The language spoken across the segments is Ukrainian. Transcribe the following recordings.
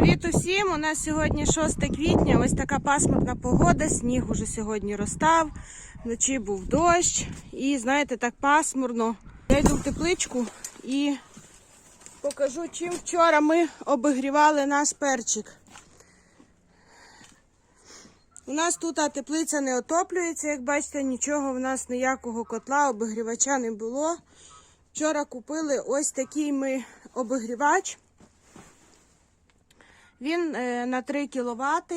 Привіт усім! У нас сьогодні 6 квітня. Ось така пасмурна погода. Сніг уже сьогодні розстав. Вночі був дощ. І знаєте, так пасмурно. Я йду в тепличку і покажу, чим вчора ми обігрівали наш перчик. У нас тут теплиця не отоплюється, як бачите, нічого в нас ніякого котла, обігрівача не було. Вчора купили ось такий ми обігрівач. Він е, на 3 кВт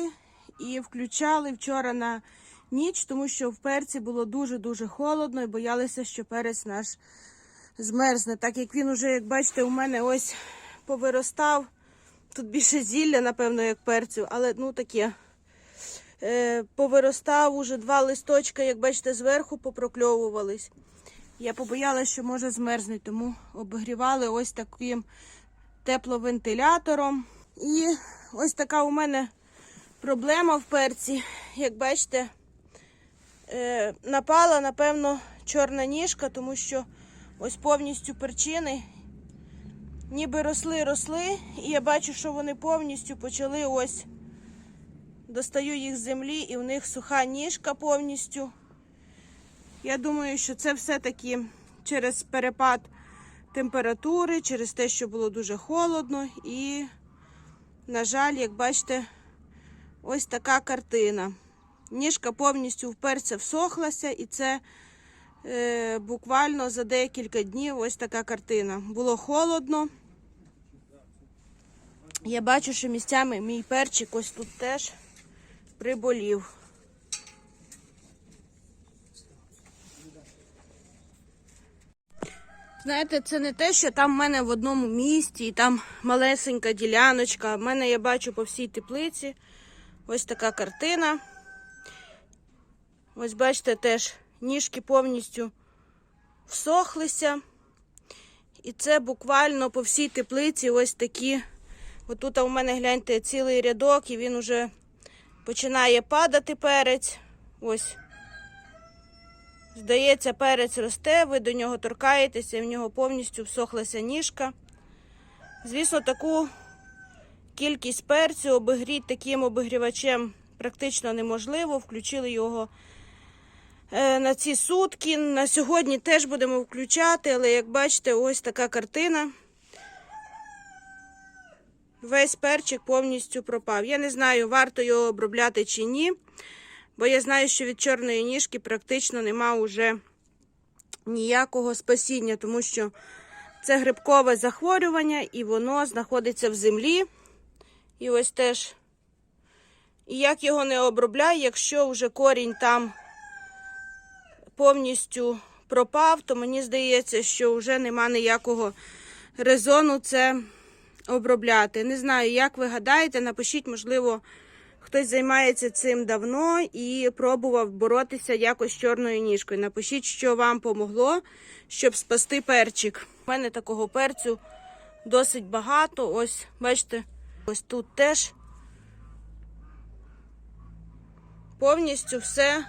і включали вчора на ніч, тому що в перці було дуже-дуже холодно і боялися, що перець наш змерзне. Так як він уже, як бачите, у мене ось повиростав. Тут більше зілля, напевно, як перцю, але ну таке. Е, повиростав уже два листочка, як бачите, зверху попрокльовувались. Я побоялася, що може змерзнути, тому обігрівали ось таким тепловентилятором. І ось така у мене проблема в перці. Як бачите, е, напала, напевно, чорна ніжка, тому що ось повністю перчини ніби росли, росли, і я бачу, що вони повністю почали ось. Достаю їх з землі, і в них суха ніжка повністю. Я думаю, що це все-таки через перепад температури, через те, що було дуже холодно. І, на жаль, як бачите, ось така картина. Ніжка повністю вперся всохлася, і це е, буквально за декілька днів ось така картина. Було холодно. Я бачу, що місцями мій перчик ось тут теж приболів. Знаєте, це не те, що там в мене в одному місті і там малесенька діляночка. В мене я бачу по всій теплиці. Ось така картина. Ось бачите, теж ніжки повністю всохлися. І це буквально по всій теплиці ось такі. Отут у мене гляньте цілий рядок, і він уже починає падати перець. Ось. Здається, перець росте, ви до нього торкаєтеся, і в нього повністю всохлася ніжка. Звісно, таку кількість перцю обігріти таким обігрівачем практично неможливо. Включили його е, на ці сутки. На сьогодні теж будемо включати, але як бачите, ось така картина. Весь перчик повністю пропав. Я не знаю, варто його обробляти чи ні. Бо я знаю, що від чорної ніжки практично нема вже ніякого спасіння, тому що це грибкове захворювання і воно знаходиться в землі. І ось теж, і як його не обробляй, якщо вже корінь там повністю пропав, то мені здається, що вже нема ніякого резону це обробляти. Не знаю, як ви гадаєте, напишіть, можливо. Хтось займається цим давно і пробував боротися якось з чорною ніжкою. Напишіть, що вам помогло, щоб спасти перчик. У мене такого перцю досить багато. Ось, бачите, ось тут теж повністю все.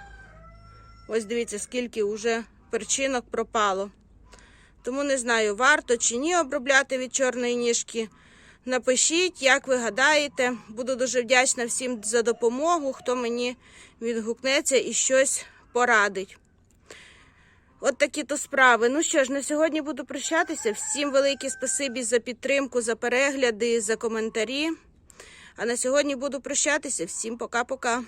Ось дивіться, скільки вже перчинок пропало. Тому не знаю, варто чи ні обробляти від чорної ніжки. Напишіть, як ви гадаєте. Буду дуже вдячна всім за допомогу, хто мені відгукнеться і щось порадить. От такі то справи. Ну що ж, на сьогодні буду прощатися. Всім велике спасибі за підтримку, за перегляди, за коментарі. А на сьогодні буду прощатися. Всім пока-пока.